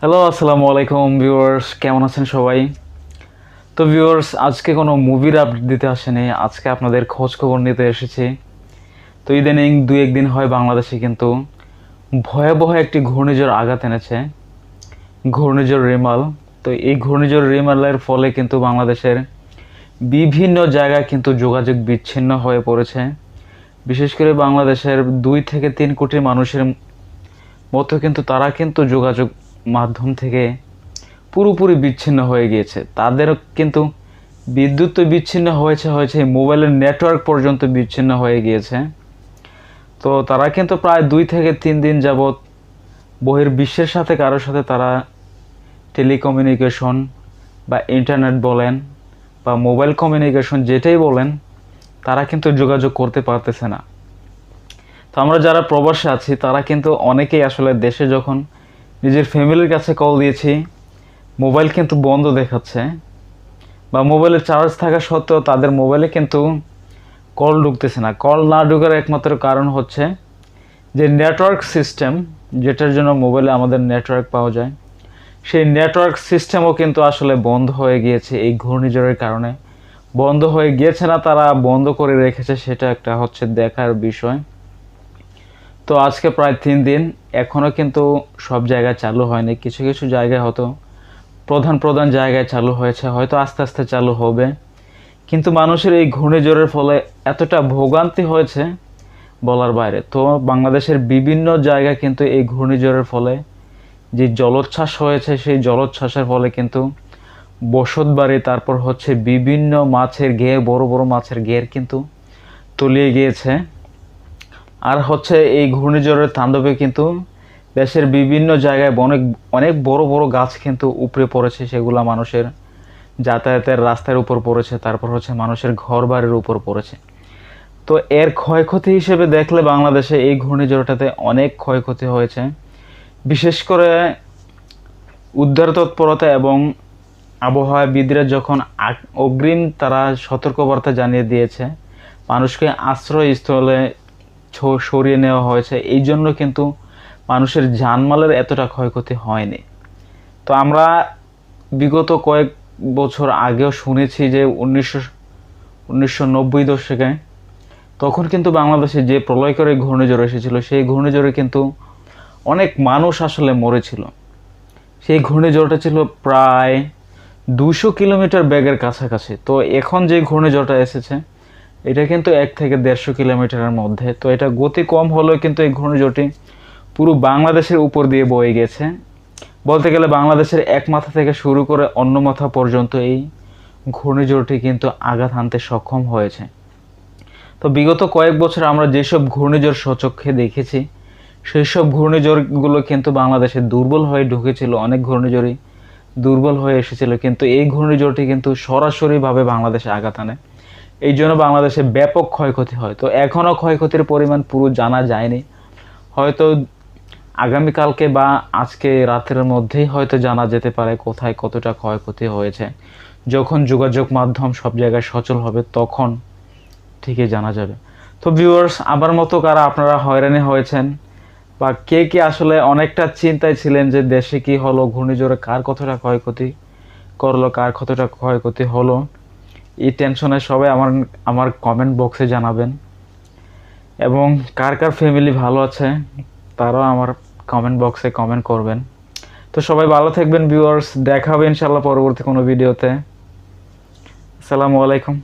Hello আসসালামু আলাইকুম viewers কেমন আছেন সবাই? তো ভিউয়ার্স আজকে কোনো মুভির আপডেট দিতে আসেনি। আজকে আপনাদের খোঁজ খবর নিতে এসেছি। তো, ইদানিং দু একদিন হয় বাংলাদেশে কিন্তু ভয়াবহ একটি ঘূর্ণিঝড় আঘাত এনেছে। ঘূর্ণিঝড় রিমাল। তো, এই ঘূর্ণিঝড় রিমালের ফলে কিন্তু বাংলাদেশের বিভিন্ন জায়গায় কিন্তু যোগাযোগ বিচ্ছিন্ন হয়ে পড়েছে। বিশেষ করে বাংলাদেশের দুই থেকে তিন কোটি মানুষের মতো কিন্তু তারা কিন্তু যোগাযোগ মাধ্যম থেকে পুরোপুরি বিচ্ছিন্ন হয়ে গিয়েছে। তাদের কিন্তু বিদ্যুৎ তো বিচ্ছিন্ন হয়েছে হয়েছে মোবাইলের নেটওয়ার্ক পর্যন্ত বিচ্ছিন্ন হয়ে গিয়েছে। তো তারা কিন্তু প্রায় দুই থেকে তিন দিন যাবৎ বহির বিশ্বের সাথে, কারোর সাথে তারা টেলিকমিউনিকেশন বা ইন্টারনেট বলেন বা মোবাইল কমিউনিকেশন যেটাই বলেন, তারা কিন্তু যোগাযোগ করতে পারতেছে না। তো আমরা যারা প্রবাসে আছি, তারা কিন্তু অনেকেই আসলে দেশে যখন নিজের ফ্যামিলির কাছে কল দিয়েছি। মোবাইল কিন্তু বন্ধ দেখাচ্ছে। বা মোবাইলে চার্জ থাকা সত্ত্বেও তাদের মোবাইলে কিন্তু কল ঢুকতেছে না। কল না ঢুকার একমাত্র কারণ হচ্ছে যে নেটওয়ার্ক সিস্টেম যেটার জন্য মোবাইলে আমাদের নেটওয়ার্ক পাওয়া যায়, সেই নেটওয়ার্ক সিস্টেমও কিন্তু আসলে বন্ধ হয়ে গিয়েছে এই ঘূর্ণিঝড়ের কারণে। বন্ধ হয়ে গিয়েছে না, তারা বন্ধ করে রেখেছে, সেটা একটা হচ্ছে দেখার বিষয়। তো আজকে প্রায় তিন দিন এখনও কিন্তু সব জায়গায় চালু হয়নি। কিছু কিছু জায়গায় হয়তো প্রধান প্রধান জায়গায় চালু হয়েছে, হয়তো আস্তে আস্তে চালু হবে। কিন্তু মানুষের এই ঘূর্ণিঝড়ের ফলে এতটা ভোগান্তি হয়েছে বলার বাইরে। তো বাংলাদেশের বিভিন্ন জায়গায় কিন্তু এই ঘূর্ণিঝড়ের ফলে যে জলোচ্ছ্বাস হয়েছে, সেই জলোচ্ছ্বাসের ফলে কিন্তু বসত বাড়ি, তারপর হচ্ছে বিভিন্ন মাছের ঘের, বড় বড় মাছের ঘের কিন্তু তলিয়ে গিয়েছে। আর হচ্ছে এই ঘূর্ণিঝড়ের তাণ্ডবে কিন্তু দেশের বিভিন্ন জায়গায় অনেক অনেক বড় বড় গাছ কিন্তু উপরে পড়েছে, সেগুলা মানুষের যাতায়াতের রাস্তার উপর পড়েছে, তারপর হচ্ছে মানুষের ঘর বাড়ির উপর পড়েছে। তো এর ক্ষয়ক্ষতি হিসেবে দেখলে বাংলাদেশে এই ঘূর্ণিঝড়টাতে অনেক ক্ষয়ক্ষতি হয়েছে। বিশেষ করে উদ্ধার তৎপরতা এবং আবহাওয়াবিদরা যখন অগ্রিম তারা সতর্কবার্তা জানিয়ে দিয়েছে, মানুষকে আশ্রয়স্থলে সরিয়ে নেওয়া হয়েছে, এই জন্য কিন্তু মানুষের জানমালের এতটা ক্ষয়ক্ষতি হয়নি। তো আমরা বিগত কয়েক বছর আগেও শুনেছি যে উনিশশো উনিশশো নব্বই দশকে তখন কিন্তু বাংলাদেশে যে প্রলয়করে ঘূর্ণিঝড় এসেছিল, সেই ঘূর্ণিঝড়ে কিন্তু অনেক মানুষ আসলে মরেছিল। সেই ঘূর্ণিঝড়টা ছিল প্রায় দুশো কিলোমিটার ব্যাগের কাছাকাছি। তো এখন যে ঘূর্ণিঝড়টা এসেছে এটা কিন্তু এক থেকে দেড়শো কিলোমিটারের মধ্যে। তো এটা গতি কম হলেও কিন্তু এই ঘূর্ণিঝড়টি পুরো বাংলাদেশের উপর দিয়ে বয়ে গেছে। বলতে গেলে বাংলাদেশের এক মাথা থেকে শুরু করে অন্য মাথা পর্যন্ত এই ঘূর্ণিঝড়টি কিন্তু আঘাত হানতে সক্ষম হয়েছে। তো বিগত কয়েক বছর আমরা যেসব ঘূর্ণিঝড় সচক্ষে দেখেছি সেই সব ঘূর্ণিঝড়গুলো কিন্তু বাংলাদেশে দুর্বল হয়ে ঢুকেছিল, অনেক ঘূর্ণিঝড়ই দুর্বল হয়ে এসেছিল। কিন্তু এই ঘূর্ণিঝড়টি কিন্তু সরাসরিভাবে বাংলাদেশে আঘাত আনে। এই জন্য বাংলাদেশে ব্যাপক ক্ষয়ক্ষতি হয়। তো এখনও ক্ষয়ক্ষতির পরিমাণ পুরো জানা যায়নি। হয়তো আগামীকালকে বা আজকে রাতের মধ্যেই হয়তো জানা যেতে পারে কোথায় কতটা ক্ষয়ক্ষতি হয়েছে। যখন যোগাযোগ মাধ্যম সব জায়গায় সচল হবে তখন ঠিকই জানা যাবে। তো ভিউয়ার্স আবার মতো কারা আপনারা হয়রানি হয়েছেন বা কে কে আসলে অনেকটা চিন্তায় ছিলেন যে দেশে কি হলো, ঘূর্ণিঝড়ে কার কতটা ক্ষয়ক্ষতি করল, কার কতটা ক্ষয়ক্ষতি হলো এই টেনশনে সবাই আমার আমার কমেন্ট বক্সে জানাবেন। এবং কার কার ফ্যামিলি ভালো আছে, তারাও আমার কমেন্ট বক্সে কমেন্ট করবেন। তো সবাই ভালো থাকবেন ভিউয়ার্স দেখা হবে ইনশাল্লাহ পরবর্তী কোনো ভিডিওতে আসসালামু আলাইকুম।